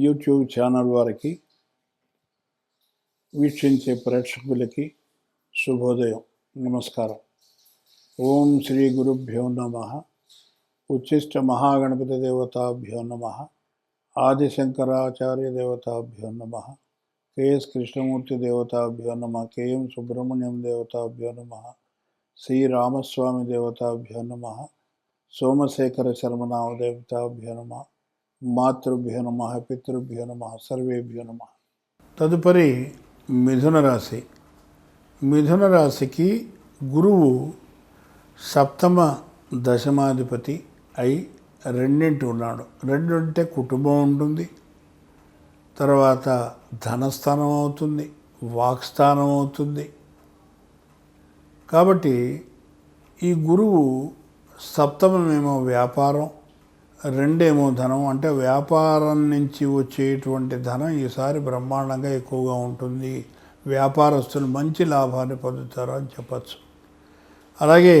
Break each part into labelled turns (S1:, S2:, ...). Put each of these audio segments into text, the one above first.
S1: YouTube झानल वार वीक्षे प्रेक्षक शुभोदय नमस्कार ओम श्री गुरभ्यो नम उच्चिष्ट महागणपतिदेवताभ्यो नम आदिशंकराचार्य देवताभ्यो नम के एस कृष्णमूर्ति देवताभ्यो नम के एम सुब्रमण्यम देवताभ्यो नम श्री रामस्वामी देवताभ्यो नम सोमशेखर शर्मनाव देवताभ्यो नमः మాతృభ్యో నమ పితృభ్యో నమ సర్వేభ్యో నమ తదుపరి మిథున రాశి మిథున రాశికి గురువు సప్తమ దశమాధిపతి అయి రెండింటి ఉన్నాడు రెండు అంటే కుటుంబం ఉంటుంది తర్వాత ధనస్థానం అవుతుంది వాక్స్థానం అవుతుంది కాబట్టి ఈ గురువు సప్తమమేమో వ్యాపారం రెండేమో ధనం అంటే వ్యాపారం నుంచి వచ్చేటువంటి ధనం ఈసారి బ్రహ్మాండంగా ఎక్కువగా ఉంటుంది వ్యాపారస్తులు మంచి లాభాన్ని పొందుతారు అని చెప్పచ్చు అలాగే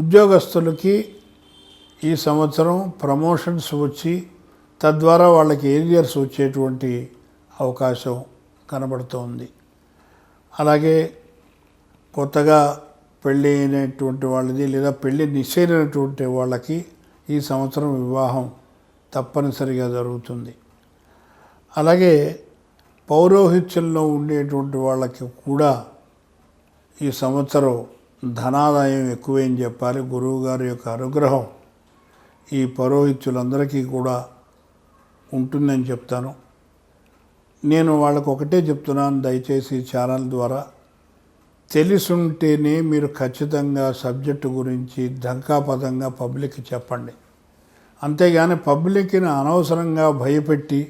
S1: ఉద్యోగస్తులకి ఈ సంవత్సరం ప్రమోషన్స్ వచ్చి తద్వారా వాళ్ళకి ఏరియర్స్ వచ్చేటువంటి అవకాశం కనబడుతోంది అలాగే కొత్తగా పెళ్ళి అయినటువంటి వాళ్ళది లేదా పెళ్ళి నిశ్చయినటువంటి వాళ్ళకి ఈ సంవత్సరం వివాహం తప్పనిసరిగా జరుగుతుంది అలాగే పౌరోహిత్యంలో ఉండేటువంటి వాళ్ళకి కూడా ఈ సంవత్సరం ధనాదాయం ఎక్కువేని చెప్పాలి గురువు గారి యొక్క అనుగ్రహం ఈ పౌరోహిత్యులందరికీ కూడా ఉంటుందని చెప్తాను నేను వాళ్ళకు ఒకటే చెప్తున్నాను దయచేసి ఛానల్ ద్వారా తెలిసుంటేనే మీరు ఖచ్చితంగా సబ్జెక్టు గురించి దంకాపదంగా పబ్లిక్కి చెప్పండి అంతేగాని పబ్లిక్ని అనవసరంగా భయపెట్టి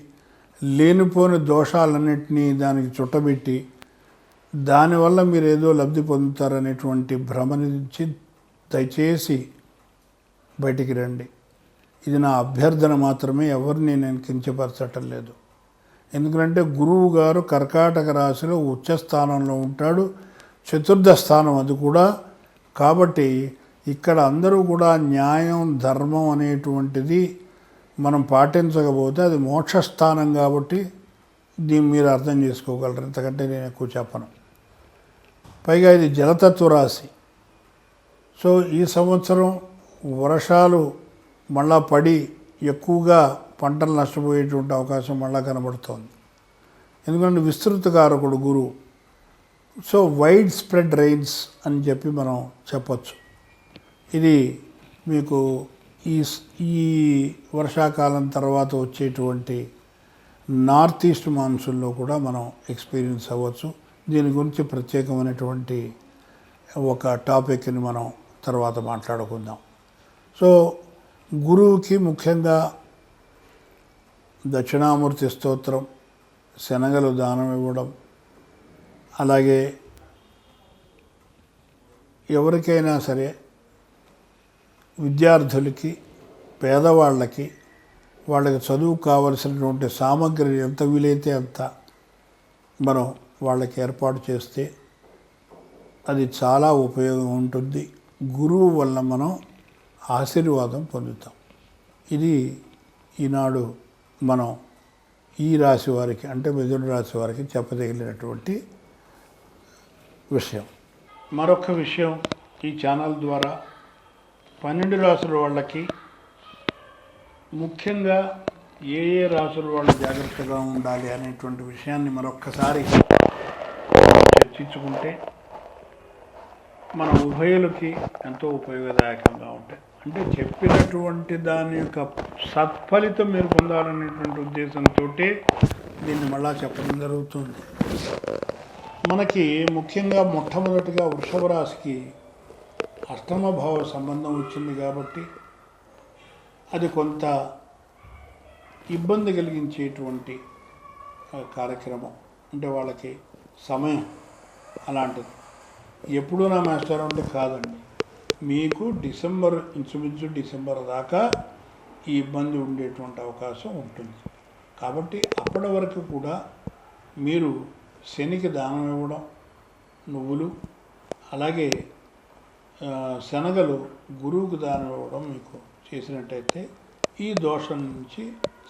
S1: లేనిపోని దోషాలన్నింటినీ దానికి చుట్టబెట్టి దానివల్ల మీరు ఏదో లబ్ధి పొందుతారనేటువంటి భ్రమ నుంచి దయచేసి బయటికి రండి ఇది నా అభ్యర్థన మాత్రమే ఎవరిని నేను కించపరచటం లేదు ఎందుకంటే గురువు గారు కర్కాటక రాశిలో ఉచ్చస్థానంలో స్థానంలో ఉంటాడు చతుర్థ స్థానం అది కూడా కాబట్టి ఇక్కడ అందరూ కూడా న్యాయం ధర్మం అనేటువంటిది మనం పాటించకపోతే అది మోక్షస్థానం కాబట్టి దీన్ని మీరు అర్థం చేసుకోగలరు ఎంతకంటే నేను ఎక్కువ చెప్పను పైగా ఇది జలతత్వ రాశి సో ఈ సంవత్సరం వర్షాలు మళ్ళా పడి ఎక్కువగా పంటలు నష్టపోయేటువంటి అవకాశం మళ్ళా కనబడుతోంది ఎందుకంటే విస్తృత కారకుడు గురువు సో వైడ్ స్ప్రెడ్ రెయిన్స్ అని చెప్పి మనం చెప్పచ్చు ఇది మీకు ఈ ఈ వర్షాకాలం తర్వాత వచ్చేటువంటి నార్త్ ఈస్ట్ మాన్సూన్లో కూడా మనం ఎక్స్పీరియన్స్ అవ్వచ్చు దీని గురించి ప్రత్యేకమైనటువంటి ఒక టాపిక్ని మనం తర్వాత మాట్లాడుకుందాం సో గురువుకి ముఖ్యంగా దక్షిణామూర్తి స్తోత్రం శనగలు దానం ఇవ్వడం అలాగే ఎవరికైనా సరే విద్యార్థులకి పేదవాళ్ళకి వాళ్ళకి చదువు కావలసినటువంటి సామగ్రి ఎంత వీలైతే అంత మనం వాళ్ళకి ఏర్పాటు చేస్తే అది చాలా ఉపయోగం ఉంటుంది గురువు వల్ల మనం ఆశీర్వాదం పొందుతాం ఇది ఈనాడు మనం ఈ రాశి వారికి అంటే మిథున రాశి వారికి చెప్పదగిలినటువంటి విషయం మరొక విషయం ఈ ఛానల్ ద్వారా పన్నెండు రాసుల వాళ్ళకి ముఖ్యంగా ఏ ఏ రాసుల వాళ్ళు జాగ్రత్తగా ఉండాలి అనేటువంటి విషయాన్ని మరొక్కసారి చర్చించుకుంటే మన ఉభయులకి ఎంతో ఉపయోగదాయకంగా ఉంటాయి అంటే చెప్పినటువంటి దాని యొక్క సత్ఫలితం మీరు పొందాలనేటువంటి ఉద్దేశంతో దీన్ని మళ్ళా చెప్పడం జరుగుతుంది మనకి ముఖ్యంగా మొట్టమొదటిగా వృషభ రాశికి అష్టమ భావ సంబంధం వచ్చింది కాబట్టి అది కొంత ఇబ్బంది కలిగించేటువంటి కార్యక్రమం అంటే వాళ్ళకి సమయం అలాంటిది ఎప్పుడూ నా మాస్టర్ అంటే కాదండి మీకు డిసెంబర్ ఇంచుమించు డిసెంబర్ దాకా ఈ ఇబ్బంది ఉండేటువంటి అవకాశం ఉంటుంది కాబట్టి అప్పటి వరకు కూడా మీరు శనికి దానం ఇవ్వడం నువ్వులు అలాగే శనగలు గురువుకు దానం ఇవ్వడం మీకు చేసినట్టయితే ఈ దోషం నుంచి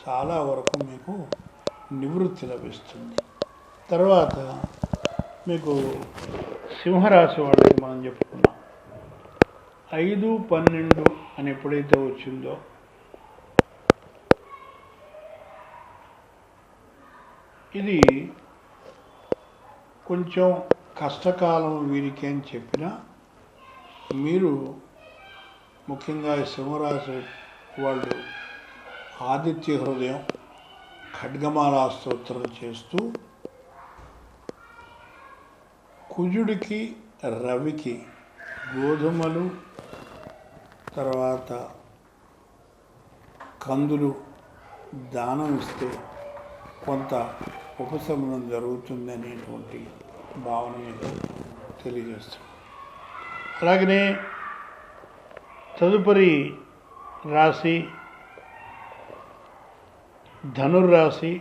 S1: చాలా వరకు మీకు నివృత్తి లభిస్తుంది తర్వాత మీకు సింహరాశి వాళ్ళకి మనం చెప్పుకున్నాం ఐదు పన్నెండు అని ఎప్పుడైతే వచ్చిందో ఇది కొంచెం కష్టకాలం వీరికి అని చెప్పినా మీరు ముఖ్యంగా సింహరాశి వాళ్ళు ఆదిత్య హృదయం ఖడ్గమాలా స్తోత్రం చేస్తూ కుజుడికి రవికి గోధుమలు తర్వాత కందులు దానం ఇస్తే కొంత ఉపశమనం జరుగుతుంది అనేటువంటి భావన మీరు తెలియజేస్తాం అలాగనే తదుపరి రాశి ధనుర్రాశి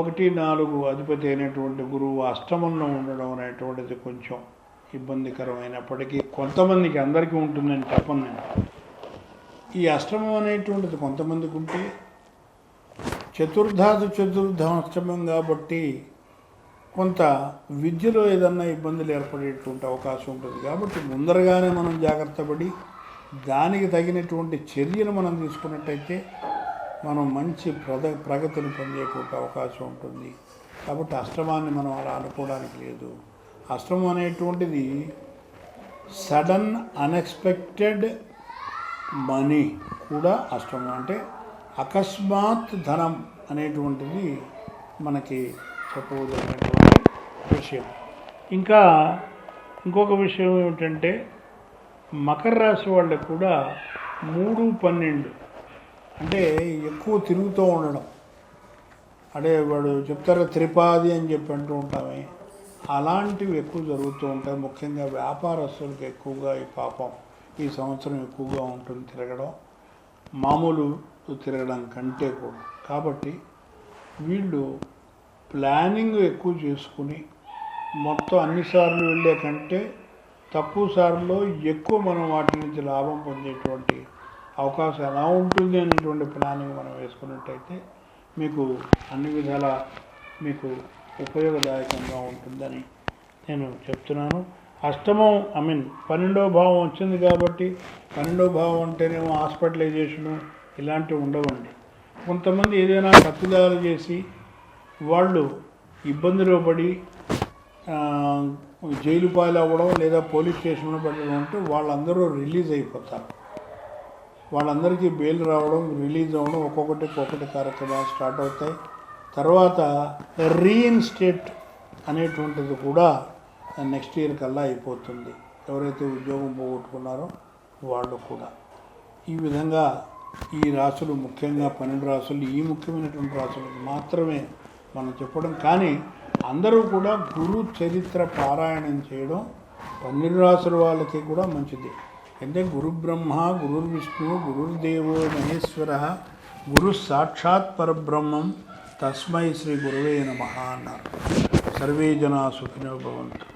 S1: ఒకటి నాలుగు అధిపతి అయినటువంటి గురువు అష్టమంలో ఉండడం అనేటువంటిది కొంచెం ఇబ్బందికరమైనప్పటికీ కొంతమందికి అందరికీ ఉంటుందని తప్పను ఈ అష్టమం అనేటువంటిది కొంతమందికి ఉంటే చతుర్థాది చతుర్థమక్షమం కాబట్టి కొంత విద్యలో ఏదన్నా ఇబ్బందులు ఏర్పడేటువంటి అవకాశం ఉంటుంది కాబట్టి ముందరగానే మనం జాగ్రత్త పడి దానికి తగినటువంటి చర్యను మనం తీసుకున్నట్టయితే మనం మంచి ప్రద ప్రగతిని పొందేటువంటి అవకాశం ఉంటుంది కాబట్టి అష్టమాన్ని మనం అలా అనుకోవడానికి లేదు అష్టమం అనేటువంటిది సడన్ అన్ఎక్స్పెక్టెడ్ మనీ కూడా అష్టమం అంటే అకస్మాత్ ధనం అనేటువంటిది మనకి చెప్పవలసినటువంటి విషయం ఇంకా ఇంకొక విషయం ఏమిటంటే మకర రాశి వాళ్ళకు కూడా మూడు పన్నెండు అంటే ఎక్కువ తిరుగుతూ ఉండడం అంటే వాడు చెప్తారు త్రిపాది అని చెప్పి అంటూ ఉంటామే అలాంటివి ఎక్కువ జరుగుతూ ఉంటాయి ముఖ్యంగా వ్యాపారస్తులకు ఎక్కువగా ఈ పాపం ఈ సంవత్సరం ఎక్కువగా ఉంటుంది తిరగడం మామూలు చుట్టూ తిరగడం కంటే కూడా కాబట్టి వీళ్ళు ప్లానింగ్ ఎక్కువ చేసుకుని మొత్తం అన్నిసార్లు వెళ్ళే కంటే తక్కువ సార్లు ఎక్కువ మనం వాటి నుంచి లాభం పొందేటువంటి అవకాశం ఎలా ఉంటుంది అనేటువంటి ప్లానింగ్ మనం వేసుకున్నట్టయితే మీకు అన్ని విధాల మీకు ఉపయోగదాయకంగా ఉంటుందని నేను చెప్తున్నాను అష్టమం ఐ మీన్ పన్నెండో భావం వచ్చింది కాబట్టి పన్నెండో భావం అంటేనేమో హాస్పిటలైజేషను ఇలాంటివి ఉండవండి కొంతమంది ఏదైనా కత్తిదారు చేసి వాళ్ళు ఇబ్బందిలో పడి జైలు అవ్వడం లేదా పోలీస్ స్టేషన్లో పడడం అంటే వాళ్ళందరూ రిలీజ్ అయిపోతారు వాళ్ళందరికీ బెయిల్ రావడం రిలీజ్ అవ్వడం ఒక్కొక్కటి ఒక్కొక్కటి కార్యక్రమాలు స్టార్ట్ అవుతాయి తర్వాత రీఇన్స్టేట్ అనేటువంటిది కూడా నెక్స్ట్ ఇయర్ కల్లా అయిపోతుంది ఎవరైతే ఉద్యోగం పోగొట్టుకున్నారో వాళ్ళు కూడా ఈ విధంగా ఈ రాసులు ముఖ్యంగా పన్నెండు రాసులు ఈ ముఖ్యమైనటువంటి రాసులు మాత్రమే మనం చెప్పడం కానీ అందరూ కూడా గురు చరిత్ర పారాయణం చేయడం పన్నెండు రాసుల వాళ్ళకి కూడా మంచిది అంటే గురు బ్రహ్మ గురుర్విష్ణు గురుర్దేవో మహేశ్వర గురు సాక్షాత్ పరబ్రహ్మం తస్మై శ్రీ గురువే నమ అన్నారు సర్వే జనా సుఖినో భవంతు